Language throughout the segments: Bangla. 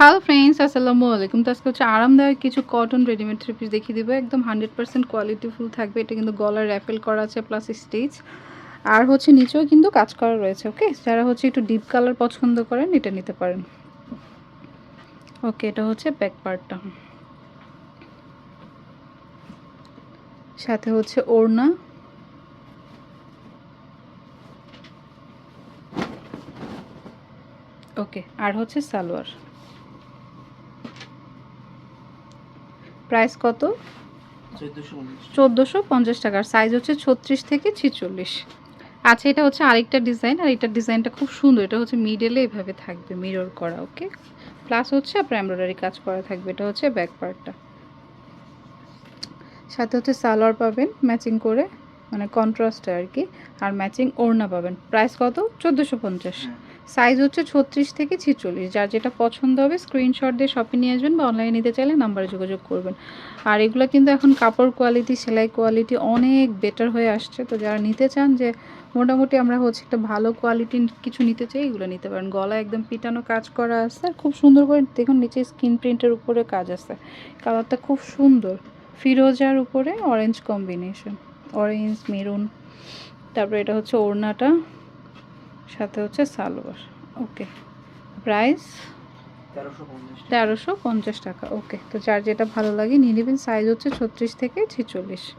হ্যালো ফ্রেন্ডস আসসালামু আলাইকুম তো আজকে হচ্ছে আরামদায়ক কিছু কটন রেডিমেড থ্রি পিস দেখিয়ে দেবো। একদম হান্ড্রেড পার্সেন্ট কোয়ালিটিফুল থাকবে। এটা কিন্তু গলার র্যাফেল করা আছে প্লাস স্টিচ আর হচ্ছে নিচেও কিন্তু কাজ করা রয়েছে ওকে যারা হচ্ছে একটু ডিপ কালার পছন্দ করেন, এটা নিতে পারেন। ওকে এটা হচ্ছে ব্যাক পার্টটা সাথে হচ্ছে ওড়না। ওকে আর হচ্ছে সালোয়ার। প্রাইস কত? চোদ্দোশো পঞ্চাশ টাকার সাইজ হচ্ছে ছত্রিশ থেকে ছিচল্লিশ। আচ্ছা এটা হচ্ছে আরেকটা ডিজাইন আর এটার ডিজাইনটা খুব সুন্দর। এটা হচ্ছে মিডেলে এভাবে থাকবে মিরর করা ওকে প্লাস হচ্ছে আপনার এমব্রয়ডারি কাজ করা থাকবে এটা হচ্ছে ব্যাক পার্টটা সাথে হচ্ছে সালোয়ার পাবেন ম্যাচিং করে মানে কন্ট্রাস্টে আর কি আর ম্যাচিং ওড়না পাবেন। প্রাইস কত? চোদ্দোশো পঞ্চাশ। সাইজ হচ্ছে ছত্রিশ থেকে ছিচল্লিশ। যার যেটা পছন্দ হবে স্ক্রিনশট দিয়ে শপে নিয়ে আসবেন বা অনলাইনে নিতে চাইলে নাম্বারে যোগাযোগ করবেন। আর এগুলো কিন্তু এখন কাপড় কোয়ালিটি সেলাই কোয়ালিটি অনেক বেটার হয়ে আসছে। তো যারা নিতে চান যে মোটামুটি আমরা হচ্ছে একটা ভালো কোয়ালিটির কিছু নিতে চাই, এগুলো নিতে পারেন। গলা একদম পিটানো কাজ করা আছে। আর খুব সুন্দর করে দেখুন, নিচে স্কিন প্রিন্টের উপরে কাজ আছে। কালারটা খুব সুন্দর। ফিরোজার উপরে অরেঞ্জ কম্বিনেশন অরেঞ্জ মেরুন তারপরে এটা হচ্ছে ওড়নাটা। সাথে হচ্ছে সালোয়ার। ওকে। প্রাইস? তেরোশো পঞ্চাশ টাকা। ওকে। তো যার যেটা ভালো লাগে নিয়ে নেবেন। সাইজ হচ্ছে ছত্রিশ থেকে ছেচল্লিশ।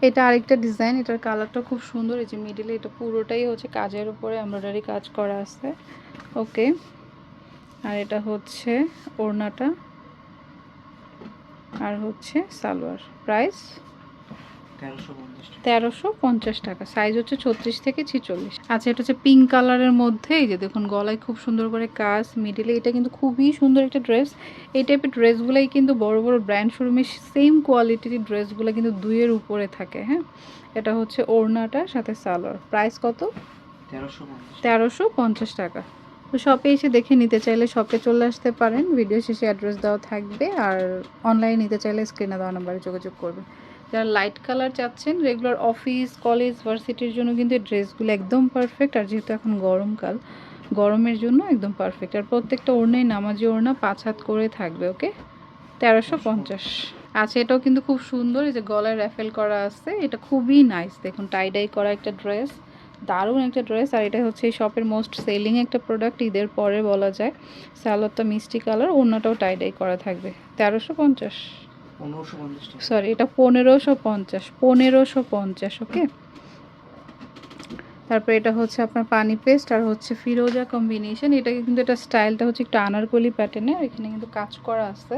এটা আরেকটা ডিজাইন। এটার কালারটা খুব সুন্দর। এই যে মিডিলে এটা পুরোটাই হচ্ছে কাজের উপরে এমব্রয়ডারি কাজ করা আছে। ওকে। আর এটা হচ্ছে ওড়নাটা। আর হচ্ছে সালোয়ার। প্রাইস? তেরোশো পঞ্চাশ টাকা। সাইজ হচ্ছে ছত্রিশ থেকে ছিচল্লিশ। আচ্ছা এটা হচ্ছে পিঙ্ক কালারের মধ্যে এই যে দেখুন গলায় খুব সুন্দর করে কাজ মিডিলে এটা কিন্তু খুবই সুন্দর একটা ড্রেস এই টাইপের ড্রেসগুলোই কিন্তু বড় বড় ব্র্যান্ড শোরুমে সেম কোয়ালিটির ড্রেসগুলো কিন্তু দুইয়ের উপরে থাকে হ্যাঁ? এটা হচ্ছে ওড়নাটা সাথে সালোয়ার। প্রাইস কত? তেরোশো পঞ্চাশ টাকা। তো শপে এসে দেখে নিতে চাইলে শপে চলে আসতে পারেন। ভিডিও শেষে অ্যাড্রেস দেওয়া থাকবে আর অনলাইনে নিতে চাইলে স্ক্রিনে দেওয়া নাম্বারে যোগাযোগ করবেন। যারা লাইট কালার চাচ্ছেন রেগুলার অফিস কলেজ ভার্সিটির জন্য কিন্তু এই ড্রেসগুলো একদম পারফেক্ট আর যেহেতু এখন গরমকাল, গরমের জন্য একদম পারফেক্ট আর প্রত্যেকটা ওড়নাই নামাজি ওড়না, পাঁচ হাত করে থাকবে ওকে তেরোশো পঞ্চাশ। আচ্ছা এটাও কিন্তু খুব সুন্দর, এই যে গলায় র্যাফেল করা আছে, এটা খুবই নাইস দেখুন টাইডাই করা একটা ড্রেস দারুণ একটা ড্রেস আর এটা হচ্ছে এই শপের মোস্ট সেলিং একটা প্রোডাক্ট ঈদের পরে বলা যায় স্যালোয়ারটা মিষ্টি কালার অন্যটাও টাইডাই করা থাকবে, তেরোশো পঞ্চাশ। সরি এটা পনেরোশো পঞ্চাশ পনেরোশো পঞ্চাশ ওকে তারপর এটা হচ্ছে আপনার পানি পেস্ট আর হচ্ছে ফিরোজা কম্বিনেশন এটাকে কিন্তু এটা স্টাইলটা হচ্ছে একটু আনারকলি প্যাটার্নের এখানে কিন্তু কাজ করা আছে।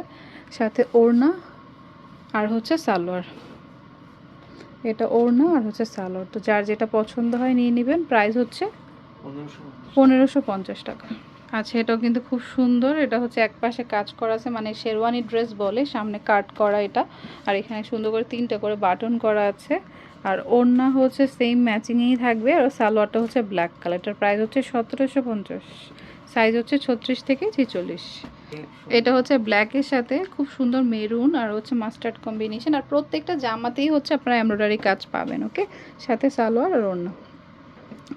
সাথে ওড়না আর হচ্ছে সালোয়ার। এটা ওড়না আর হচ্ছে সালোয়ার। তো যার যেটা পছন্দ হয় নিয়ে নেবেন। প্রাইস হচ্ছে পনেরোশো পঞ্চাশ টাকা। আচ্ছা এটাও কিন্তু খুব সুন্দর। এটা হচ্ছে এক পাশে কাজ করা আছে মানে শেরওয়ানি ড্রেস বলে, সামনে কাট করা এটা। আর এখানে সুন্দর করে তিনটা করে বাটন করা আছে। আর ওড়না হচ্ছে সেম ম্যাচিংয়েই থাকবে, আর সালোয়ারটা হচ্ছে ব্ল্যাক কালারটার প্রাইস হচ্ছে সতেরোশো পঞ্চাশ। সাইজ হচ্ছে ছত্রিশ থেকে ছেচল্লিশ। এটা হচ্ছে ব্ল্যাকের সাথে খুব সুন্দর মেরুন আর হচ্ছে মাস্টার্ড কম্বিনেশন আর প্রত্যেকটা জামাতেই হচ্ছে আপনারা এমব্রয়ডারি কাজ পাবেন ওকে সাথে সালোয়ার আর ওড়না।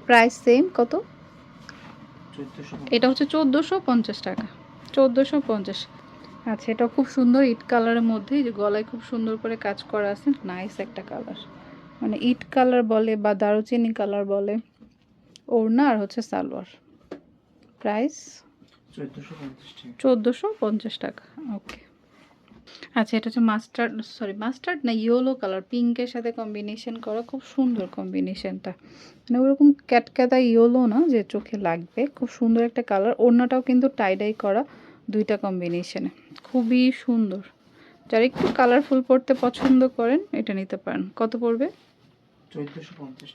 প্রাইস সেম কত? এটা হচ্ছে চোদ্দোশো পঞ্চাশ টাকা। চোদ্দোশো পঞ্চাশ। আচ্ছা এটা খুব সুন্দর ইট কালারের মধ্যে। যে গলায় খুব সুন্দর করে কাজ করা আছে। নাইস একটা কালার। মানে ইট কালার বলে বা দারুচিনি কালার বলে ওড়না আর হচ্ছে সালোয়ার। প্রাইস? চোদ্দোশো পঞ্চাশ টাকা। ওকে। আচ্ছা এটা হচ্ছে মাস্টার্ড সরি মাস্টার্ড না ইয়েলো কালার? পিঙ্কের সাথে কম্বিনেশন করা খুব সুন্দর কম্বিনেশনটা মানে ওরকম ক্যাটক্যাদা ইয়েলো না যে চোখে লাগবে খুব সুন্দর একটা কালার। ওড়নাটাও কিন্তু টাইডাই করা দুইটা কম্বিনেশনে খুবই সুন্দর। যারা একটু কালারফুল পড়তে পছন্দ করেন এটা নিতে পারেন। কত পড়বে?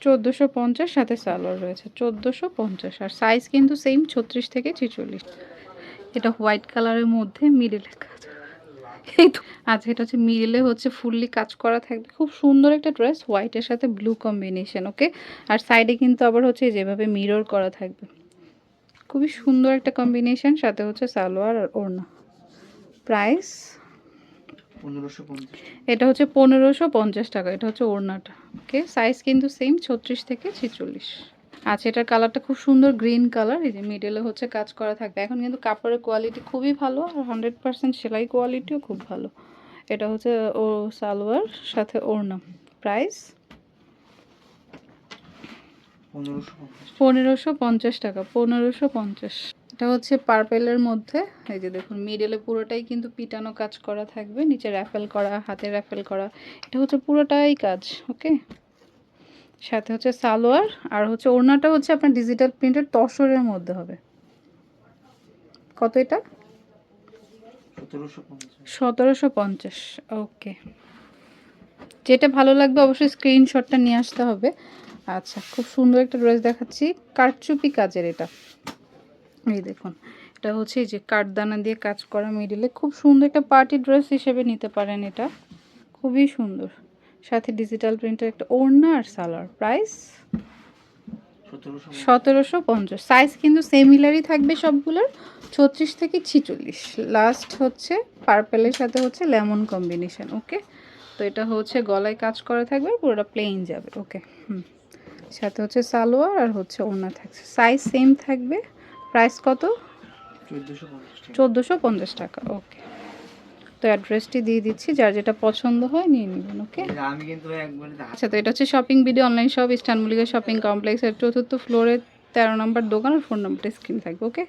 চোদ্দোশো পঞ্চাশ। সাথে সালোয়ার রয়েছে। চোদ্দোশো পঞ্চাশ আর সাইজ কিন্তু সেম ছত্রিশ থেকে ছেচল্লিশ। এটা হোয়াইট কালারের মধ্যে মিডিলে কাজ। এই তো। আচ্ছা এটা হচ্ছে মিডিলে হচ্ছে ফুললি কাজ করা থাকবে। খুব সুন্দর একটা ড্রেস হোয়াইটের সাথে ব্লু কম্বিনেশন ওকে? আর সাইডে কিন্তু আবার হচ্ছে যেভাবে মিরর করা থাকবে। খুবই সুন্দর একটা কম্বিনেশন সাথে হচ্ছে সালোয়ার আর ওড়না। প্রাইস? এটা হচ্ছে পনেরোশো পঞ্চাশ টাকা এটা হচ্ছে ওড়নাটা ওকে? সাইজ কিন্তু সেম ছত্রিশ থেকে ছেচল্লিশ। আচ্ছা এটার কালারটা খুব সুন্দর গ্রিন কালার এই যে মিডলে হচ্ছে কাজ করা থাকবে। এখন কিন্তু কাপড়ের কোয়ালিটি খুবই ভালো আর হান্ড্রেড পার্সেন্ট সেলাই কোয়ালিটিও খুব ভালো। এটা হচ্ছে ও সালোয়ার সাথে ওড়না। প্রাইস? পনেরোশো পঞ্চাশ। টাকা পনেরোশো পঞ্চাশ। এটা হচ্ছে পার্পেলের মধ্যে এই যে দেখুন মিডলে পুরোটাই কিন্তু পিটানো কাজ করা থাকবে নিচে র্যাফেল করা হাতে র্যাফেল করা। এটা হচ্ছে পুরোটাই কাজ ওকে? সাথে হচ্ছে সালোয়ার, আর হচ্ছে ওড়নাটা হচ্ছে আপনার ডিজিটাল প্রিন্টের তসরের মধ্যে হবে। কত এটা? সতেরোশো পঞ্চাশ। ওকে। যেটা ভালো লাগবে অবশ্যই স্ক্রিনশটটা নিয়ে আসতে হবে। আচ্ছা খুব সুন্দর একটা ড্রেস দেখাচ্ছি। কারচুপি কাজের এটা। এই দেখুন, এটা হচ্ছে যে কাঠদানা দিয়ে কাজ করা মিডিলে খুব সুন্দর একটা পার্টি ড্রেস হিসেবে নিতে পারেন এটা। খুবই সুন্দর। সাথে ডিজিটাল প্রিন্টের একটা ওড়না আর সালোয়ার। প্রাইস সতেরোশো পঞ্চাশ। সাইজ কিন্তু সেমিলারই থাকবে সবগুলোর। ছত্রিশ থেকে ছিচল্লিশ। লাস্ট হচ্ছে পার্পেলের সাথে হচ্ছে লেমন কম্বিনেশান ওকে তো এটা হচ্ছে গলায় কাজ করা থাকবে পুরোটা প্লেন যাবে ওকে হুম। সাথে হচ্ছে সালোয়ার আর হচ্ছে ওড়না থাকছে। সাইজ সেম থাকবে। প্রাইস কত? চোদ্দোশো পঞ্চাশ টাকা। ওকে তো অ্যাড্রেসটি দিয়ে দিচ্ছি যার যেটা পছন্দ হয় নিয়ে নেবেন ওকে? আমি কিন্তু একবারে আচ্ছা তো এটা হচ্ছে শপিং ভিডিও অনলাইন শপ ইস্টানবুলিকা শপিং কমপ্লেক্সের চতুর্থ ফ্লোরে তেরো নম্বর দোকান আর ফোন নাম্বারটা স্ক্রিন থাকবে ওকে?